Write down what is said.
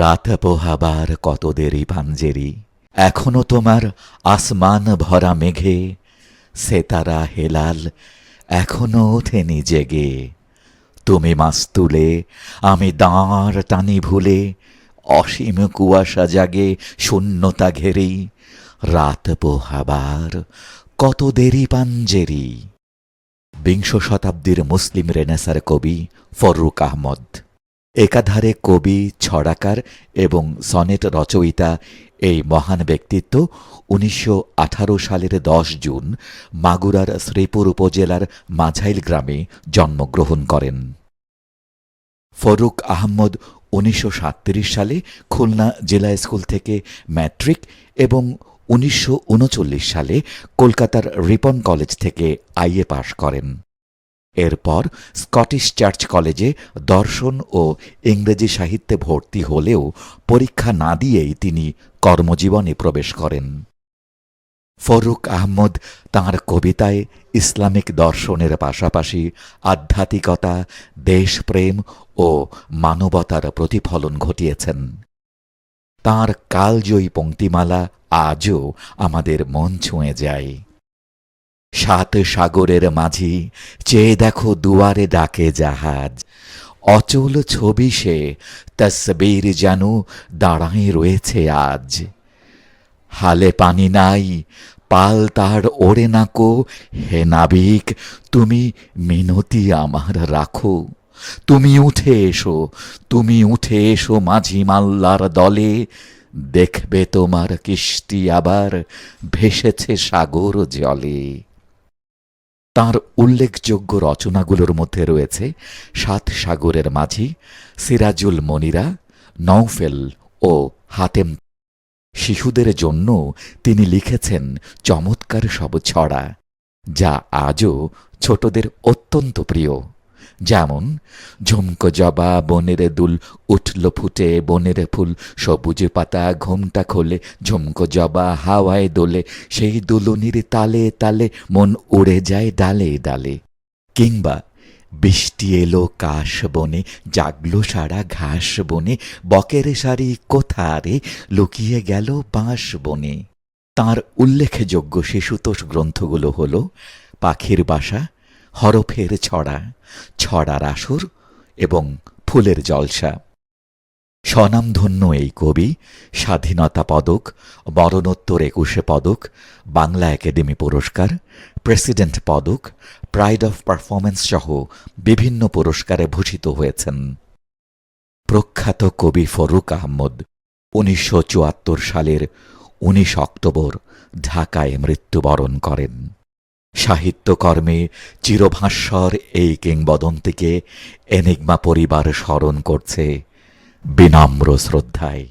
রাত পোহাবার কত দেরি পাঞ্জেরি এখনও তোমার আসমান ভরা মেঘে, সেতারা হেলাল এখনও ওঠেনি জেগে। তুমি মাস তুলে আমি দাঁড় টানি ভুলে, অসীম কুয়াশা জাগে শূন্যতা ঘেরি। রাত পোহাবার কত দেরি পাঞ্জেরি বিংশ শতাব্দীর মুসলিম রেনেসার কবি ফররুক আহমদ। একাধারে কবি, ছড়াকার এবং সনেট রচয়িতা এই মহান ব্যক্তিত্ব উনিশশো আঠারো সালের দশ জুন মাগুরার শ্রীপুর উপজেলার মাঝাইল গ্রামে জন্মগ্রহণ করেন। ফরুক আহমদ উনিশশো সালে খুলনা জেলা স্কুল থেকে ম্যাট্রিক এবং উনিশশো উনচল্লিশ সালে কলকাতার রিপন কলেজ থেকে আইএ পাশ করেন। এরপর স্কটিশ চার্চ কলেজে দর্শন ও ইংরেজি সাহিত্যে ভর্তি হলেও পরীক্ষা না দিয়েই তিনি কর্মজীবনে প্রবেশ করেন। ফরুক আহমদ তাঁর কবিতায় ইসলামিক দর্শনের পাশাপাশি আধ্যাত্মিকতা, দেশপ্রেম ও মানবতার প্রতিফলন ঘটিয়েছেন। তাঁর কালজয়ী পংক্তিমালা আজও আমাদের মন ছুঁয়ে যায়। সাত সাগরের মাঝি, চেয়ে দেখো দুয়ারে ডাকে জাহাজ। অচল ছবি সে, তসবির যেন দাঁড়ায় রয়েছে আজ। হালে পানি নাই, পাল তার ওড়ে নাকো হে নাবিক, তুমি মিনতি আমার রাখো। তুমি উঠে এসো, তুমি উঠে এসো মাঝি মাল্লার দলে। দেখবে তোমার কিস্তি আবার ভেসেছে সাগর জলে। তার উল্লেখযোগ্য রচনাগুলোর মধ্যে রয়েছে সাত সাগরের মাঝি, সিরাজুল মনিরা নৌফেল ও হাতেম। শিশুদের জন্য তিনি লিখেছেন চমৎকার সব ছড়া, যা আজও ছোটদের অত্যন্ত প্রিয়। যেমন, ঝুমকো জবা বনের দুল উঠল ফুটে, বনের ফুল সবুজ পাতা ঘুমটা খোলে, ঝুমকো জবা হাওয়ায় দোলে, সেই দুলুনির তালে তালে মন উড়ে যায় ডালে ডালে। কিংবা, বৃষ্টি এলো কাশ বনে, জাগলো সারা ঘাস বনে, বকের শাড়ি কোথারে লুকিয়ে গেল বাঁশ বনে। তাঁর উল্লেখযোগ্য শিশুতোষ গ্রন্থগুলো হল, পাখির বাসা হরফের ছড়া, ছড়ার আসর এবং ফুলের জলসা। স্বনামধন্য এই কবি, স্বাধীনতা পদক, মরণোত্তর একুশে পদক, বাংলা একাডেমি পুরস্কার, প্রেসিডেন্ট পদক, প্রাইড অফ পারফরম্যান্স সহ বিভিন্ন পুরস্কারে ভূষিত হয়েছেন। প্রখ্যাত কবি ফরুক আহমদ উনিশশো চুয়াত্তর সালের উনিশ অক্টোবর ঢাকায় মৃত্যুবরণ করেন। সাহিত্যকর্মে চিরভাস্বর এই কিংবদন্তিকে এনিগমা পরিবার স্মরণ করছে বিনম্র শ্রদ্ধায়।